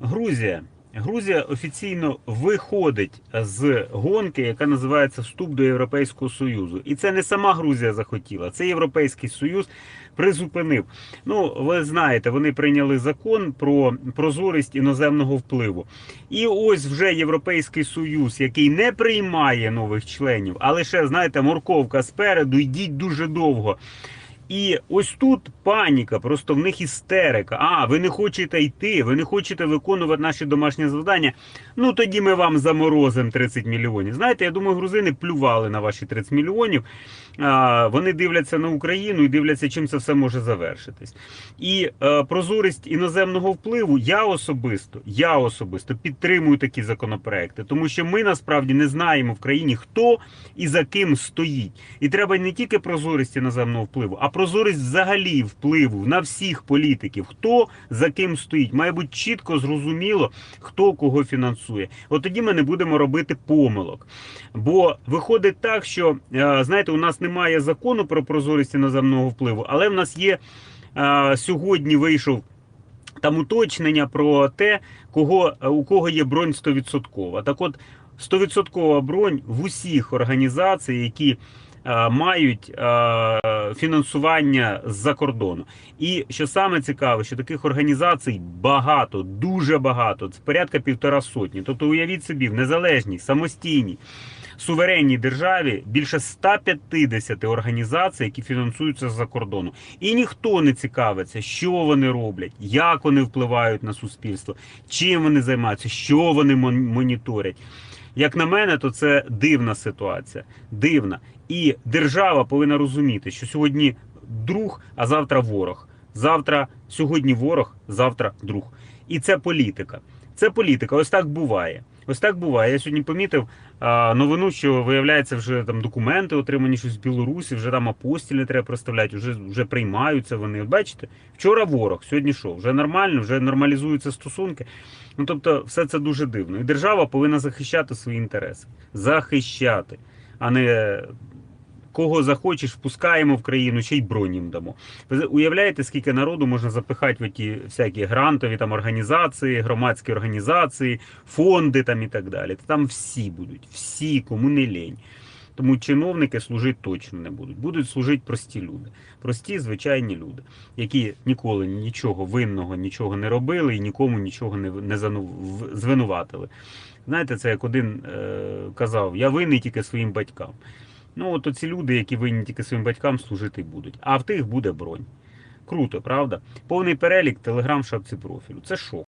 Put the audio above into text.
Грузія. Грузія офіційно виходить з гонки, яка називається Вступ до Європейського Союзу. І це не сама Грузія захотіла, це Європейський Союз призупинив. Ну, ви знаєте, вони прийняли закон про прозорість іноземного впливу. І ось вже Європейський Союз, який не приймає нових членів, а лише, знаєте, морковка спереду, йдіть дуже довго. І ось тут паніка, просто в них істерика. А, ви не хочете йти, ви не хочете виконувати наші домашні завдання. Ну тоді ми вам заморозимо 30 мільйонів. Знаєте, я думаю, грузини плювали на ваші 30 мільйонів. А, вони дивляться на Україну і дивляться, чим це все може завершитись. І е, прозорість іноземного впливу я особисто, я особисто підтримую такі законопроекти, тому що ми насправді не знаємо в країні, хто і за ким стоїть. І треба не тільки прозорість іноземного впливу, а прозорість взагалі впливу на всіх політиків, хто за ким стоїть. Має бути чітко зрозуміло, хто кого фінансує. От тоді ми не будемо робити помилок. Бо виходить так, що е, знаєте, у нас немає закону про прозорість іноземного впливу, але в нас є е, сьогодні вийшов. Там уточнення про те, кого, у кого є бронь 100%. Так от, 100% бронь в усіх організацій, які е, мають е, фінансування з-за кордону. І що саме цікаве, що таких організацій багато, дуже багато. Це порядка півтора сотні. Тобто, уявіть собі, в незалежній, самостійній, суверенній державі більше 150 організацій, які фінансуються з-за кордону. І ніхто не цікавиться, що вони роблять, як вони впливають на суспільство, чим вони займаються, що вони мон- моніторять. Як на мене, то це дивна ситуація. Дивна. І держава повинна розуміти, що сьогодні друг, а завтра ворог. Завтра сьогодні ворог, завтра друг. І це політика. Це політика. Ось так буває. Ось так буває. Я сьогодні помітив а, новину, що виявляється, вже там документи отримані щось з Білорусі, вже там апостіль не треба проставляти, вже, вже приймаються вони. Бачите, вчора ворог, сьогодні що? Вже нормально, вже нормалізуються стосунки. Ну тобто, все це дуже дивно. І держава повинна захищати свої інтереси. Захищати, а не кого захочеш, впускаємо в країну, ще й бронь їм дамо. Ви уявляєте, скільки народу можна запихати в ті всякі грантові там організації, громадські організації, фонди там і так далі. Там всі будуть, всі, кому не лень. Тому чиновники служити точно не будуть. Будуть служити прості люди, прості звичайні люди, які ніколи нічого винного, нічого не робили і нікому нічого не, не звинуватили. Знаєте, це як один е, казав: я винний тільки своїм батькам. Ну, от оці люди, які винні тільки своїм батькам, служити будуть. А в тих буде бронь. Круто, правда? Повний перелік телеграм в шапці профілю. Це шок.